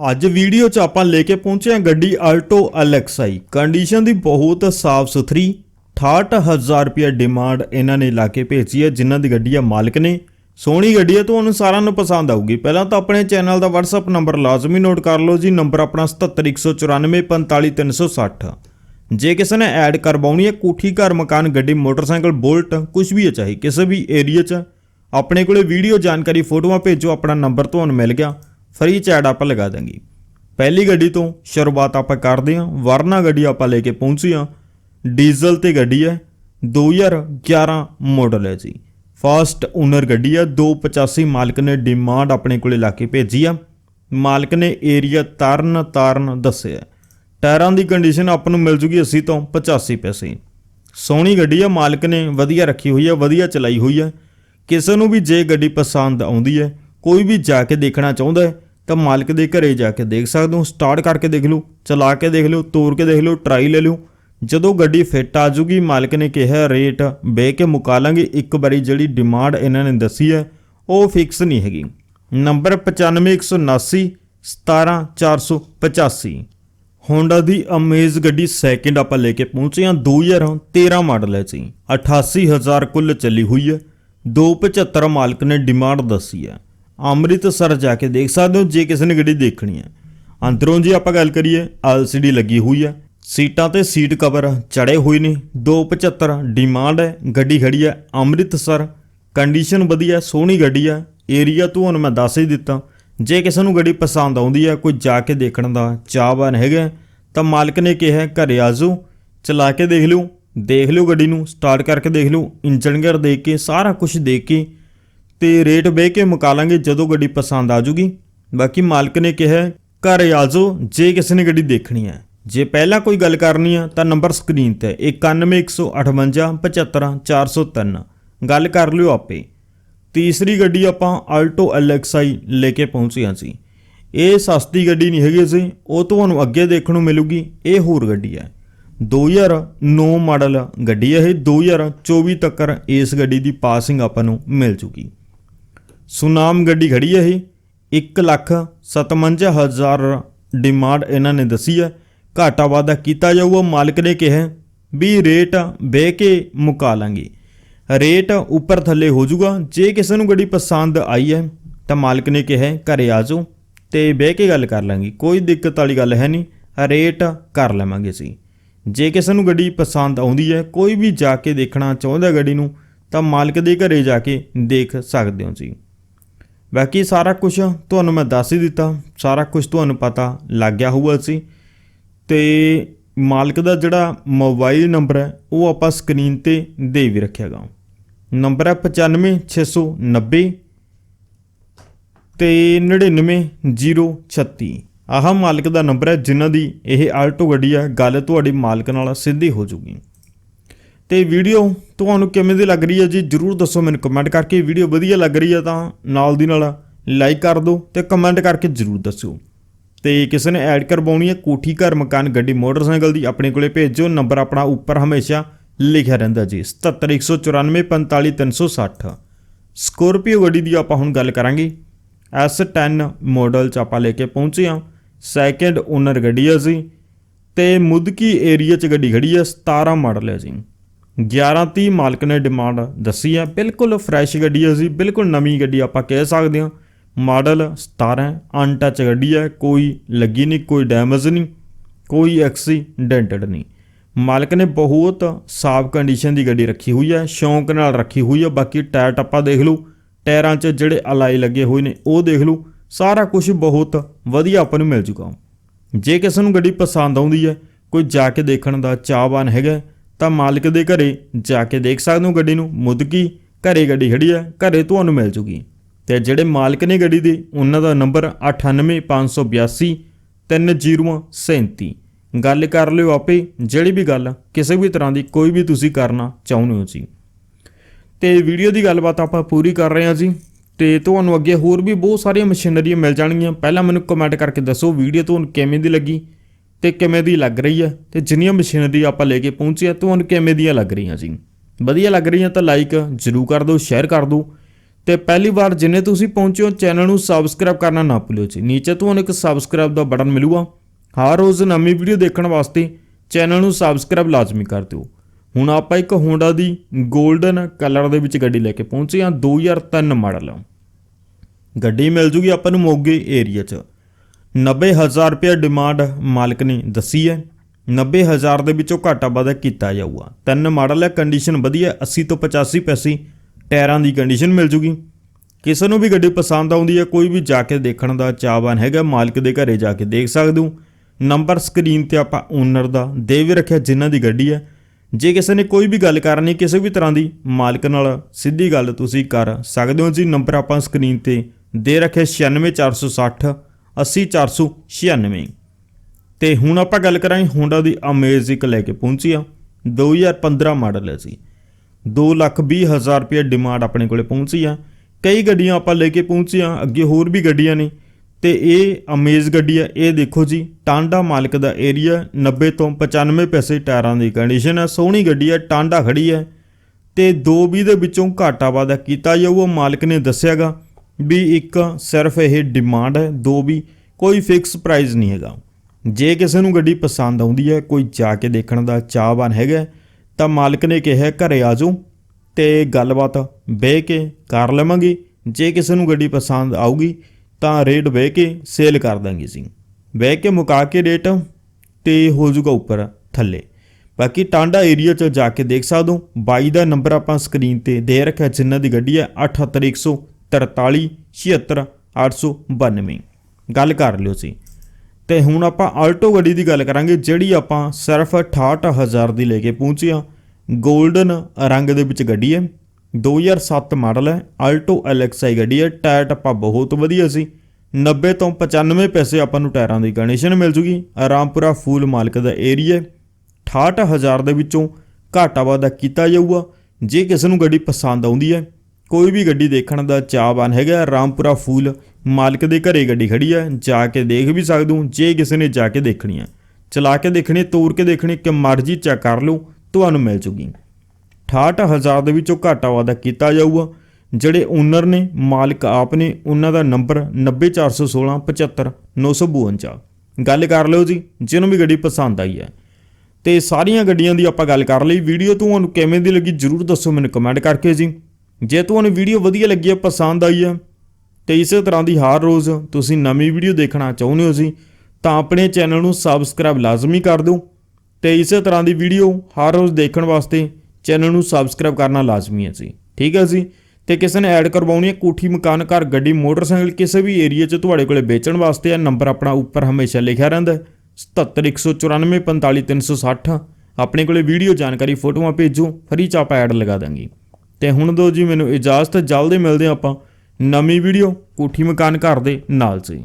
ਅੱਜ ਵੀਡੀਓ 'ਚ ਆਪਾਂ ਲੈ ਕੇ ਪਹੁੰਚੇ ਹਾਂ ਗੱਡੀ ਆਲਟੋ ਅਲੈਕਸਾਈ ਕੰਡੀਸ਼ਨ ਦੀ ਬਹੁਤ ਸਾਫ਼ ਸੁਥਰੀ 68000 ਰੁਪਏ ਡਿਮਾਂਡ ਇਹਨਾਂ ਨੇ ਲਾ ਕੇ ਭੇਜੀ ਹੈ, ਜਿਨ੍ਹਾਂ ਦੀ ਗੱਡੀ ਆ ਮਾਲਕ ਨੇ। ਸੋਹਣੀ ਗੱਡੀ ਹੈ ਤੁਹਾਨੂੰ ਸਾਰਿਆਂ ਨੂੰ ਪਸੰਦ ਆਊਗੀ। ਪਹਿਲਾਂ ਤਾਂ ਆਪਣੇ ਚੈਨਲ ਦਾ WhatsApp ਨੰਬਰ ਲਾਜ਼ਮੀ ਨੋਟ ਕਰ ਲਓ ਜੀ, ਨੰਬਰ ਆਪਣਾ 7714945360 ਜੇ ਕਿਸੇ ਨੇ ਐਡ ਕਰਵਾਉਣੀ ਹੈ, ਕੋਠੀ, ਘਰ, ਮਕਾਨ, ਗੱਡੀ, ਮੋਟਰਸਾਈਕਲ, ਬੁਲਟ ਕੁਝ ਵੀ ਹੈ, ਚਾਹੀ ਕਿਸੇ ਵੀ ਏਰੀਆ 'ਚ। ਆਪਣੇ ਕੋਲੇ ਵੀਡੀਓ ਜਾਣਕਾਰੀ, ਫੋਟੋਆਂ ਭੇਜੋ, ਆਪਣਾ ਨੰਬਰ ਤੁਹਾਨੂੰ ਮਿਲ ਗਿਆ। ਫ੍ਰੀ ਚ ਐਡ ਆਪਾਂ ਲਗਾ ਦਾਂਗੇ ਪਹਿਲੀ ਗੱਡੀ ਤੋਂ ਸ਼ੁਰੂਆਤ ਆਪਾਂ ਕਰਦੇ ਹਾਂ। ਵਰਨਾ ਗੱਡੀ ਆਪਾਂ ਲੈ ਕੇ ਪਹੁੰਚੀ ਹਾਂ। ਡੀਜ਼ਲ ਤੇ ਗੱਡੀ ਹੈ। 2011 ਮਾਡਲ ਹੈ ਜੀ। ਫਾਸਟ ਓਨਰ ਗੱਡੀ ਹੈ। 285 ਮਾਲਕ ਨੇ ਡਿਮਾਂਡ ਆਪਣੇ ਕੋਲੇ ਲਾ ਕੇ ਭੇਜੀ ਆ। ਮਾਲਕ ਨੇ ਏਰੀਆ ਤਰਨ ਤਾਰਨ ਦੱਸਿਆ ਟਾਇਰਾਂ ਦੀ ਕੰਡੀਸ਼ਨ ਆਪਾਂ ਨੂੰ ਮਿਲ ਜੂਗੀ 80 ਤੋਂ 85 ਪੈਸੇ। ਸੋਹਣੀ ਗੱਡੀ ਆ ਮਾਲਕ ਨੇ ਵਧੀਆ ਰੱਖੀ ਹੋਈ ਹੈ। ਵਧੀਆ ਚਲਾਈ ਹੋਈ ਹੈ। ਕਿਸੇ ਨੂੰ ਵੀ ਜੇ ਗੱਡੀ ਪਸੰਦ ਆਉਂਦੀ ਹੈ ਕੋਈ ਵੀ ਜਾ ਕੇ ਦੇਖਣਾ ਚਾਹੁੰਦਾ ਹੈ, ਤਾਂ ਮਾਲਕ ਦੇ ਘਰੇ ਜਾ ਕੇ ਦੇਖ ਸਕਦੇ ਹੋ। ਸਟਾਰਟ ਕਰਕੇ ਦੇਖ ਲਓ, ਚਲਾ ਕੇ ਦੇਖ ਲਓ ਤੋੜ ਕੇ ਦੇਖ ਲਓ ਟਰਾਈ ਲੈ ਲਿਓ। ਜਦੋਂ ਗੱਡੀ ਫਿੱਟ ਆ ਜੂਗੀ ਮਾਲਕ ਨੇ ਕਿਹਾ ਰੇਟ ਬਹਿ ਕੇ ਮੁਕਾ ਲਾਂਗੇ। ਇੱਕ ਵਾਰੀ ਜਿਹੜੀ ਡਿਮਾਂਡ ਇਹਨਾਂ ਨੇ ਦੱਸੀ ਹੈ, ਉਹ ਫਿਕਸ ਨਹੀਂ ਹੈਗੀ। ਨੰਬਰ 95179 17485 ਹੋਂਡਾ ਦੀ ਅਮੇਜ਼ ਗੱਡੀ ਸੈਕਿੰਡ ਆਪਾਂ ਲੈ ਕੇ ਪਹੁੰਚੇ ਹਾਂ। 2013 ਮਾਡਲ ਹੈ ਜੀ। 88000 ਕੁੱਲ ਚੱਲੀ ਹੋਈ ਹੈ। 275 ਮਾਲਕ ਨੇ ਡਿਮਾਂਡ ਦੱਸੀ ਹੈ। ਅੰਮ੍ਰਿਤਸਰ ਜਾ ਕੇ ਦੇਖ ਸਕਦੇ ਹੋ, ਜੇ ਕਿਸੇ ਨੇ ਗੱਡੀ ਦੇਖਣੀ ਹੈ। ਅੰਦਰੋਂ ਜੀ ਆਪਾਂ ਗੱਲ ਕਰੀਏ LCD ਲੱਗੀ ਹੋਈ ਹੈ। ਸੀਟਾਂ ਤੇ ਸੀਟ ਕਵਰ ਚੜੇ ਹੋਏ ਨੇ। 275 ਡਿਮਾਂਡ ਹੈ, ਗੱਡੀ ਖੜੀ ਹੈ ਅੰਮ੍ਰਿਤਸਰ। ਕੰਡੀਸ਼ਨ ਵਧੀਆ ਸੋਹਣੀ ਗੱਡੀ ਹੈ। ਏਰੀਆ ਤੁਹਾਨੂੰ ਮੈਂ ਦੱਸ ਹੀ ਦਿੱਤਾ। ਜੇ ਕਿਸੇ ਨੂੰ ਗੱਡੀ ਪਸੰਦ ਆਉਂਦੀ ਹੈ, ਕੋਈ ਜਾ ਕੇ ਦੇਖਣ ਦਾ ਚਾਹਵਾਨ ਹੈਗਾ ਤਾਂ ਮਾਲਕ ਨੇ ਕਿਹਾ ਘਰੇ ਆ ਜਾਓ ਚਲਾ ਕੇ ਦੇਖ ਲਿਓ ਦੇਖ ਲਿਓ ਗੱਡੀ ਨੂੰ ਸਟਾਰਟ ਕਰਕੇ ਦੇਖ ਲਿਓ ਇੰਜਨ ਗੇਅਰ ਦੇਖ ਕੇ, ਸਾਰਾ ਕੁਝ ਦੇਖ ਕੇ ਤੇ ਰੇਟ ਬਹਿ ਕੇ ਮੁਕਾ ਲਾਂਗੇ ਜਦੋਂ ਗੱਡੀ ਪਸੰਦ ਆ ਜੂਗੀ। ਬਾਕੀ ਮਾਲਕ ਨੇ ਕਿਹਾ, ਘਰ ਆ ਜਾਓ, ਜੇ ਕਿਸੇ ਨੇ ਗੱਡੀ ਦੇਖਣੀ ਹੈ। ਜੇ ਪਹਿਲਾਂ ਕੋਈ ਗੱਲ ਕਰਨੀ ਆ, ਤਾਂ ਨੰਬਰ ਸਕਰੀਨ ਤੇ 9115 75403 ਗੱਲ ਕਰ ਲਿਓ ਆਪੇ। ਤੀਸਰੀ ਗੱਡੀ ਆਪਾਂ ਆਲਟੋ LXI ਲੈ ਕੇ ਪਹੁੰਚੇ ਹਾਂ ਜੀ ਇਹ ਸਸਤੀ ਗੱਡੀ ਨਹੀਂ ਹੈਗੀ ਸੀ, ਉਹ ਤੁਹਾਨੂੰ ਅੱਗੇ ਦੇਖਣ ਨੂੰ ਮਿਲੂਗੀ, ਇਹ ਹੋਰ ਗੱਡੀ ਹੈ। 2009 ਮਾਡਲ ਗੱਡੀ ਹੈ ਇਹ 2024 ਤੱਕ ਇਸ ਗੱਡੀ ਦੀ ਪਾਸਿੰਗ ਆਪਾਂ ਨੂੰ ਮਿਲ ਜੂਗੀ। ਸੁਨਾਮ ਗੱਡੀ ਖੜੀ ਹੈ ਇਹ। 1 ਲੱਖ 57000 ਡਿਮਾਂਡ ਇਹਨਾਂ ਨੇ ਦੱਸੀ ਹੈ ਘਾਟਾ ਵਾਦਾ ਕੀਤਾ ਜਾਊਗਾ ਮਾਲਕ ਨੇ ਕਿਹਾ ਵੀ ਰੇਟ ਬਹਿ ਕੇ ਮੁਕਾ ਲਾਂਗੇ। ਰੇਟ ਉੱਪਰ ਥੱਲੇ ਹੋ ਜਾਊਗਾ। ਜੇ ਕਿਸੇ ਨੂੰ ਗੱਡੀ ਪਸੰਦ ਆਈ ਹੈ, ਤਾਂ ਮਾਲਕ ਨੇ ਕਿਹਾ ਘਰੇ ਆ ਜਾਓ ਤੇ ਬਹਿ ਕੇ ਗੱਲ ਕਰ ਲਾਂਗੇ। ਕੋਈ ਦਿੱਕਤ ਵਾਲੀ ਗੱਲ ਹੈ ਨਹੀਂ, ਰੇਟ ਕਰ ਲਵਾਂਗੇ ਅਸੀਂ। ਜੇ ਕਿਸੇ ਨੂੰ ਗੱਡੀ ਪਸੰਦ ਆਉਂਦੀ ਹੈ, ਕੋਈ ਵੀ ਜਾ ਕੇ ਦੇਖਣਾ ਚਾਹੁੰਦਾ ਗੱਡੀ ਨੂੰ, ਤਾਂ ਮਾਲਕ ਦੇ ਘਰੇ ਜਾ ਕੇ ਦੇਖ ਸਕਦੇ ਹੋ ਜੀ ਬਾਕੀ ਸਾਰਾ ਕੁਝ ਤੁਹਾਨੂੰ ਮੈਂ ਦੱਸ ਹੀ ਦਿੱਤਾ, ਸਾਰਾ ਕੁਝ ਤੁਹਾਨੂੰ ਪਤਾ ਲੱਗ ਗਿਆ ਹੋਊਗਾ ਸੀ। ਤੇ ਮਾਲਕ ਦਾ ਜਿਹੜਾ ਮੋਬਾਈਲ ਨੰਬਰ ਹੈ, ਉਹ ਆਪਾਂ ਸਕਰੀਨ ਤੇ ਦੇ ਵੀ ਰੱਖਿਆਗਾ ਨੰਬਰ ਹੈ 95690 ਤੇ 99036 ਆਹ ਮਾਲਕ ਦਾ ਨੰਬਰ ਹੈ, ਜਿਨ੍ਹਾਂ ਦੀ ਇਹ ਆਲਟੋ ਗੱਡੀ ਹੈ, ਗੱਲ ਤੁਹਾਡੀ ਮਾਲਕ ਨਾਲ ਸਿੱਧੀ ਹੋ ਜੂਗੀ। ਤੇ ਵੀਡੀਓ ਤੁਹਾਨੂੰ ਕਿਵੇਂ ਦੀ ਲੱਗ ਰਹੀ ਹੈ ਜੀ ਜਰੂਰ ਦੱਸੋ ਮੈਨੂੰ ਕਮੈਂਟ ਕਰਕੇ। ਵੀਡੀਓ ਵਧੀਆ ਲੱਗ ਰਹੀ ਹੈ ਤਾਂ ਨਾਲ ਦੀ ਨਾਲ ਲਾਈਕ ਕਰ ਦਿਓ ਤੇ ਕਮੈਂਟ ਕਰਕੇ ਜਰੂਰ ਦੱਸਿਓ। ਤੇ ਕਿਸੇ ਨੇ ਐਡ ਕਰਵਾਉਣੀ ਹੈ ਕੋਠੀ ਘਰ ਮਕਾਨ ਗੱਡੀ ਮੋਟਰਸਾਈਕਲ ਦੀ ਆਪਣੇ ਕੋਲੇ ਭੇਜੋ ਨੰਬਰ ਆਪਣਾ ਉੱਪਰ ਹਮੇਸ਼ਾ ਲਿਖਿਆ ਰਹਿੰਦਾ ਜੀ। 7714945360 ਸਕੋਰਪੀਓ ਗੱਡੀ ਦੀ ਆਪਾਂ ਹੁਣ ਗੱਲ ਕਰਾਂਗੇ। S10 ਮਾਡਲ ਚ ਆਪਾਂ ਲੈ ਕੇ ਪਹੁੰਚੇ ਹਾਂ। ਸੈਕੰਡ ਓਨਰ ਗੱਡੀ ਆ ਜੀ। ਤੇ ਮੁਦਕੀ ਏਰੀਆ ਚ ਗੱਡੀ ਖੜੀ ਹੈ 17 ਮਾਡਲ ਹੈ ਜੀ। 1130 ਮਾਲਕ ਨੇ ਡਿਮਾਂਡ ਦੱਸੀ ਹੈ। ਬਿਲਕੁਲ ਫਰੈਸ਼ ਗੱਡੀ ਹੈ ਜੀ, ਬਿਲਕੁਲ ਨਵੀਂ ਗੱਡੀ ਆਪਾਂ ਕਹਿ ਸਕਦੇ ਹਾਂ। ਮਾਡਲ 17 ਅਨਟੱਚ ਗੱਡੀ ਹੈ, ਕੋਈ ਲੱਗੀ ਨਹੀਂ, ਕੋਈ ਡੈਮੇਜ ਨਹੀਂ, ਕੋਈ ਐਕਸੀਡੈਂਟਡ ਨਹੀਂ। ਮਾਲਕ ਨੇ ਬਹੁਤ ਸਾਫ਼ ਕੰਡੀਸ਼ਨ ਦੀ ਗੱਡੀ ਰੱਖੀ ਹੋਈ ਹੈ, ਸ਼ੌਂਕ ਨਾਲ ਰੱਖੀ ਹੋਈ ਹੈ। ਬਾਕੀ ਟਾਇਰ ਟੱਪਾ ਦੇਖ ਲਓ ਟਾਇਰਾਂ 'ਚ ਜਿਹੜੇ ਅਲਾਈ ਲੱਗੇ ਹੋਏ ਨੇ, ਉਹ ਦੇਖ ਲਓ, ਸਾਰਾ ਕੁਝ ਬਹੁਤ ਵਧੀਆ ਆਪਾਂ ਨੂੰ ਮਿਲ ਜੂਗਾ ਜੇ ਕਿਸੇ ਨੂੰ ਗੱਡੀ ਪਸੰਦ ਆਉਂਦੀ ਹੈ, ਕੋਈ ਜਾ ਕੇ ਦੇਖਣ ਦਾ ਚਾਹਵਾਨ ਹੈਗਾ ਤਾਂ ਮਾਲਕ ਦੇ ਘਰੇ ਜਾ ਕੇ ਦੇਖ ਸਕਦੇ ਹੋ ਗੱਡੀ ਨੂੰ ਮੁਦਕੀ ਘਰੇ ਗੱਡੀ ਖੜੀ ਹੈ, ਘਰੇ ਤੁਹਾਨੂੰ ਮਿਲ ਜੂਗੀ। ਤੇ ਜਿਹੜੇ ਮਾਲਕ ਨੇ ਗੱਡੀ ਦੇ, ਉਹਨਾਂ ਦਾ ਨੰਬਰ 98582 3037 ਗੱਲ ਕਰ ਲਿਓ ਆਪੇ, ਜਿਹੜੀ ਵੀ ਗੱਲ, ਕਿਸੇ ਵੀ ਤਰ੍ਹਾਂ ਦੀ ਕੋਈ ਵੀ ਤੁਸੀਂ ਕਰਨਾ ਚਾਹੁੰਦੇ ਹੋ ਜੀ। ਤੇ ਵੀਡੀਓ ਦੀ ਗੱਲਬਾਤ ਆਪਾਂ ਪੂਰੀ ਕਰ ਰਹੇ ਹਾਂ ਜੀ। ਤੇ ਤੁਹਾਨੂੰ ਅੱਗੇ ਹੋਰ ਵੀ ਬਹੁਤ ਸਾਰੀਆਂ ਮਸ਼ੀਨਰੀਆਂ ਮਿਲ ਜਾਣਗੀਆਂ। ਪਹਿਲਾਂ ਮੈਨੂੰ ਕਮੈਂਟ ਕਰਕੇ ਦੱਸੋ, ਵੀਡੀਓ ਤੁਹਾਨੂੰ ਕਿਵੇਂ ਦੀ ਲੱਗੀ? ਤੇ ਕਿਵੇਂ ਦੀ ਲੱਗ ਰਹੀ ਹੈ? ਤੇ ਜਿੰਨੀਆਂ ਮਸ਼ੀਨਰੀ ਆਪਾਂ ਲੈ ਕੇ ਪਹੁੰਚੇ ਆ ਤੁਹਾਨੂੰ ਕਿਵੇਂ ਦੀਆਂ ਲੱਗ ਰਹੀਆਂ ਜੀ? ਵਧੀਆ ਲੱਗ ਰਹੀਆਂ ਤਾਂ ਲਾਈਕ ਜ਼ਰੂਰ ਕਰ ਦਿਓ ਸ਼ੇਅਰ ਕਰ ਦਿਓ। ਤੇ ਪਹਿਲੀ ਵਾਰ ਜਿੰਨੇ ਤੁਸੀਂ ਪਹੁੰਚੇ ਹੋ ਚੈਨਲ ਨੂੰ ਸਬਸਕ੍ਰਾਈਬ ਕਰਨਾ ਨਾ ਭੁੱਲਿਓ ਜੀ। ਨੀਚੇ ਤੁਹਾਨੂੰ ਇੱਕ ਸਬਸਕ੍ਰਾਈਬ ਦਾ ਬਟਨ ਮਿਲੂਗਾ। ਹਰ ਰੋਜ਼ ਨਵੀਂ ਵੀਡੀਓ ਦੇਖਣ ਵਾਸਤੇ ਚੈਨਲ ਨੂੰ ਸਬਸਕ੍ਰਾਈਬ ਲਾਜ਼ਮੀ ਕਰ ਦਿਓ। ਹੁਣ ਆਪਾਂ ਇੱਕ ਹੋਂਡਾ ਦੀ 골ਡਨ ਕਲਰ ਦੇ ਵਿੱਚ ਗੱਡੀ ਲੈ ਕੇ ਪਹੁੰਚੇ ਹਾਂ 2003 ਮਾਡਲ ਗੱਡੀ ਮਿਲ ਜੂਗੀ ਆਪਾਂ ਨੂੰ ਮੋਗੇ ਏਰੀਆ 'ਚ। 90000 ਰੁਪਏ ਡਿਮਾਂਡ ਮਾਲਕ ਨੇ ਦੱਸੀ ਹੈ। 90000 ਦੇ ਵਿੱਚੋਂ ਘਾਟਾ ਵਾਧਾ ਕੀਤਾ ਜਾਊਗਾ। ਤਿੰਨ ਮਾਡਲ ਹੈ ਕੰਡੀਸ਼ਨ ਵਧੀਆ 80 ਤੋਂ 85 ਪੈਸੇ ਟਾਇਰਾਂ ਦੀ ਕੰਡੀਸ਼ਨ ਮਿਲ ਜੂਗੀ। ਕਿਸੇ ਨੂੰ ਵੀ ਗੱਡੀ ਪਸੰਦ ਆਉਂਦੀ ਹੈ, ਕੋਈ ਵੀ ਜਾ ਕੇ ਦੇਖਣ ਦਾ ਚਾਹਵਾਨ ਹੈਗਾ, ਮਾਲਕ ਦੇ ਘਰੇ ਜਾ ਕੇ ਦੇਖ ਸਕਦੇ ਹੋ। ਨੰਬਰ ਸਕਰੀਨ ਤੇ ਆਪਾਂ ਓਨਰ ਦਾ ਦੇ ਵੀ ਰੱਖਿਆ, ਜਿਨ੍ਹਾਂ ਦੀ ਗੱਡੀ ਹੈ। ਜੇ ਕਿਸੇ ਨੇ ਕੋਈ ਵੀ ਗੱਲ ਕਰਨੀ, ਕਿਸੇ ਵੀ ਤਰ੍ਹਾਂ ਦੀ, ਮਾਲਕ ਨਾਲ ਸਿੱਧੀ ਗੱਲ ਤੁਸੀਂ ਕਰ ਸਕਦੇ ਹੋ ਜੀ। ਨੰਬਰ ਆਪਾਂ ਸਕਰੀਨ ਤੇ ਦੇ ਰੱਖਿਆ 96460 80496 ਤੇ ਹੁਣ ਆਪਾਂ ਗੱਲ ਕਰਾਂਗੇ ਹੋਂਡਾ ਦੀ ਅਮੇਜ਼ਿਕ ਲੈ ਕੇ ਪਹੁੰਚੀ ਆ। 2015 ਮਾਡਲ ਹੈ ਜੀ। 220000 ਰੁਪਏ ਡਿਮਾਂਡ ਆਪਣੇ ਕੋਲੇ ਪਹੁੰਚੀ ਆ। ਕਈ ਗੱਡੀਆਂ ਆਪਾਂ ਲੈ ਕੇ ਪਹੁੰਚੇ ਆ ਅੱਗੇ ਹੋਰ ਵੀ ਗੱਡੀਆਂ ਨੇ। ਤੇ ਇਹ ਅਮੇਜ਼ ਗੱਡੀ ਆ, ਇਹ ਦੇਖੋ ਜੀ, ਟਾਂਡਾ ਮਾਲਕ ਦਾ ਏਰੀਆ 90 ਤੋਂ 95 ਪੈਸੇ ਟਾਇਰਾਂ ਦੀ ਕੰਡੀਸ਼ਨ ਹੈ ਸੋਹਣੀ ਗੱਡੀ ਹੈ ਟਾਂਡਾ ਖੜੀ ਹੈ ਤੇ 220 ਦੇ ਵਿੱਚੋਂ ਘਾਟਾ ਵਾਧਾ ਕੀਤਾ ਜਾਊਗਾ ਮਾਲਕ ਨੇ ਦੱਸਿਆਗਾ। ਵੀ ਇੱਕ ਸਿਰਫ ਇਹ ਡਿਮਾਂਡ ਹੈ, ਦੋ ਵੀ ਕੋਈ ਫਿਕਸ ਪ੍ਰਾਈਸ ਨਹੀਂ ਹੈਗਾ। ਜੇ ਕਿਸੇ ਨੂੰ ਗੱਡੀ ਪਸੰਦ ਆਉਂਦੀ ਹੈ, ਕੋਈ ਜਾ ਕੇ ਦੇਖਣ ਦਾ ਚਾਹਵਾਨ ਹੈਗਾ ਤਾਂ ਮਾਲਕ ਨੇ ਕਿਹਾ ਘਰੇ ਆ ਜਾਓ ਤੇ ਗੱਲਬਾਤ ਬਹਿ ਕੇ ਕਰ ਲਵਾਂਗੇ। ਜੇ ਕਿਸੇ ਨੂੰ ਗੱਡੀ ਪਸੰਦ ਆਊਗੀ, ਤਾਂ ਰੇਟ ਬਹਿ ਕੇ ਸੇਲ ਕਰ ਦਾਂਗੇ ਜੀ ਬਹਿ ਕੇ ਮੁਕਾ ਕੇ ਰੇਟ ਤੇ ਹੋ ਜਾਊਗਾ ਉੱਪਰ ਥੱਲੇ। ਬਾਕੀ ਟਾਂਡਾ ਏਰੀਆ 'ਚ ਜਾ ਕੇ ਦੇਖ ਸਕਦੇ ਹੋ। ਬਾਈ ਦਾ ਨੰਬਰ ਆਪਾਂ ਸਕਰੀਨ ਤੇ ਦੇ ਰੱਖਿਆ, ਜਿਨ੍ਹਾਂ ਦੀ ਗੱਡੀ ਹੈ 7813 76 892 ਗੱਲ ਕਰ ਲਿਓ ਸੀ। ਤੇ ਹੁਣ ਆਪਾਂ ਆਲਟੋ ਗੱਡੀ ਦੀ ਗੱਲ ਕਰਾਂਗੇ, ਜਿਹੜੀ ਆਪਾਂ ਸਿਰਫ 68000 ਦੀ ਲੈ ਕੇ ਪਹੁੰਚੇ ਆ 골ਡਨ ਰੰਗ ਦੇ ਵਿੱਚ ਗੱਡੀ ਹੈ। 2007 ਮਾਡਲ ਹੈ। ਆਲਟੋ ਐਲਐਕਸਆਈ ਗੱਡੀ ਹੈ। ਟਾਇਰ ਟੱਪਾ ਬਹੁਤ ਵਧੀਆ ਸੀ। 90 ਤੋਂ 95 ਪੈਸੇ ਆਪਾਂ ਨੂੰ ਟਾਇਰਾਂ ਦੀ ਕੰਡੀਸ਼ਨ ਮਿਲ ਜੂਗੀ। ਆਰਾਮਪੁਰਾ ਫੂਲ ਮਾਲਕ ਦਾ ਏਰੀਆ 68000 ਦੇ ਵਿੱਚੋਂ ਘਾਟਾ ਵਾਧਾ ਕੀਤਾ ਜਾਊਗਾ। ਜੇ ਕਿਸੇ ਨੂੰ ਗੱਡੀ ਪਸੰਦ ਆਉਂਦੀ ਹੈ ਕੋਈ ਵੀ ਗੱਡੀ ਦੇਖਣ ਦਾ ਚਾਹਵਾਨ ਹੈਗਾ, ਰਾਮਪੁਰਾ ਫੂਲ ਮਾਲਕ ਦੇ ਘਰੇ ਗੱਡੀ ਖੜੀ ਹੈ ਜਾ ਕੇ ਦੇਖ ਵੀ ਸਕਦੇ, ਜੇ ਕਿਸੇ ਨੇ ਜਾ ਕੇ ਦੇਖਣੀ ਹੈ ਚਲਾ ਕੇ ਦੇਖਣੀ ਤੋੜ ਕੇ ਦੇਖਣੀ, ਕਿ ਮਰਜ਼ੀ ਚੈੱਕ ਕਰ ਲਓ ਤੁਹਾਨੂੰ ਮਿਲ ਜੂਗੀ। 68000 ਦੇ ਵਿੱਚੋਂ ਘਾਟਾ ਵਾਧਾ ਕੀਤਾ ਜਾਊਗਾ। ਜਿਹੜੇ ਓਨਰ ਨੇ, ਮਾਲਕ ਆਪ ਨੇ, ਉਹਨਾਂ ਦਾ ਨੰਬਰ 90416 75952 ਗੱਲ ਕਰ ਲਿਓ ਜੀ, ਜਿਹਨੂੰ ਵੀ ਗੱਡੀ ਪਸੰਦ ਆਈ ਹੈ। ਤੇ ਸਾਰੀਆਂ ਗੱਡੀਆਂ ਦੀ ਆਪਾਂ ਗੱਲ ਕਰ ਲਈ, ਵੀਡੀਓ ਤੁਹਾਨੂੰ ਕਿਵੇਂ ਦੀ ਲੱਗੀ, ਜਰੂਰ ਦੱਸੋ ਮੈਨੂੰ ਕਮੈਂਟ ਕਰਕੇ ਜੀ। ਜੇ ਤੁਹਾਨੂੰ ਵੀਡੀਓ ਵਧੀਆ ਲੱਗੀ ਹੈ ਪਸੰਦ ਆਈ ਹੈ ਤੇ ਇਸੇ ਤਰ੍ਹਾਂ ਦੀ ਹਰ ਰੋਜ਼ ਤੁਸੀਂ ਨਵੀਂ ਵੀਡੀਓ ਦੇਖਣਾ ਚਾਹੁੰਦੇ ਹੋ ਜੀ, ਤਾਂ ਆਪਣੇ ਚੈਨਲ ਨੂੰ ਸਬਸਕ੍ਰਾਈਬ ਲਾਜ਼ਮੀ ਕਰ ਦਿਓ ਤੇ ਇਸੇ ਤਰ੍ਹਾਂ ਦੀ ਵੀਡੀਓ ਹਰ ਰੋਜ਼ ਦੇਖਣ ਵਾਸਤੇ ਚੈਨਲ ਨੂੰ ਸਬਸਕ੍ਰਾਈਬ ਕਰਨਾ ਲਾਜ਼ਮੀ ਹੈ ਜੀ। ਠੀਕ ਹੈ ਜੀ? ਤੇ ਕਿਸੇ ਨੇ ਐਡ ਕਰਵਾਉਣੀ ਹੈ ਕੋਠੀ, ਮਕਾਨ, ਘਰ, ਗੱਡੀ, ਮੋਟਰਸਾਈਕਲ, ਕਿਸੇ ਵੀ ਏਰੀਆ 'ਚ ਤੁਹਾਡੇ ਕੋਲੇ ਵੇਚਣ ਵਾਸਤੇ ਹੈ ਨੰਬਰ ਆਪਣਾ ਉੱਪਰ ਹਮੇਸ਼ਾ ਲਿਖਿਆ ਰਹਿੰਦਾ ਹੈ। 7714945360 ਆਪਣੇ ਕੋਲੇ ਵੀਡੀਓ ਜਾਣਕਾਰੀ, ਫੋਟੋਆਂ ਭੇਜੋ, ਫਰੀ ਚ ਆਪਾਂ ਐਡ ਲਗਾ ਦਾਂਗੇ। ਤੇ ਹੁਣ ਦੋ ਜੀ ਮੈਨੂੰ ਇਜਾਜ਼ਤ, ਜਲਦੀ ਮਿਲਦੇ ਹਾਂ ਆਪਾਂ। ਨਵੀਂ ਵੀਡੀਓ ਕੋਠੀ ਮਕਾਨ ਘਰ ਦੇ ਨਾਲ ਜੀ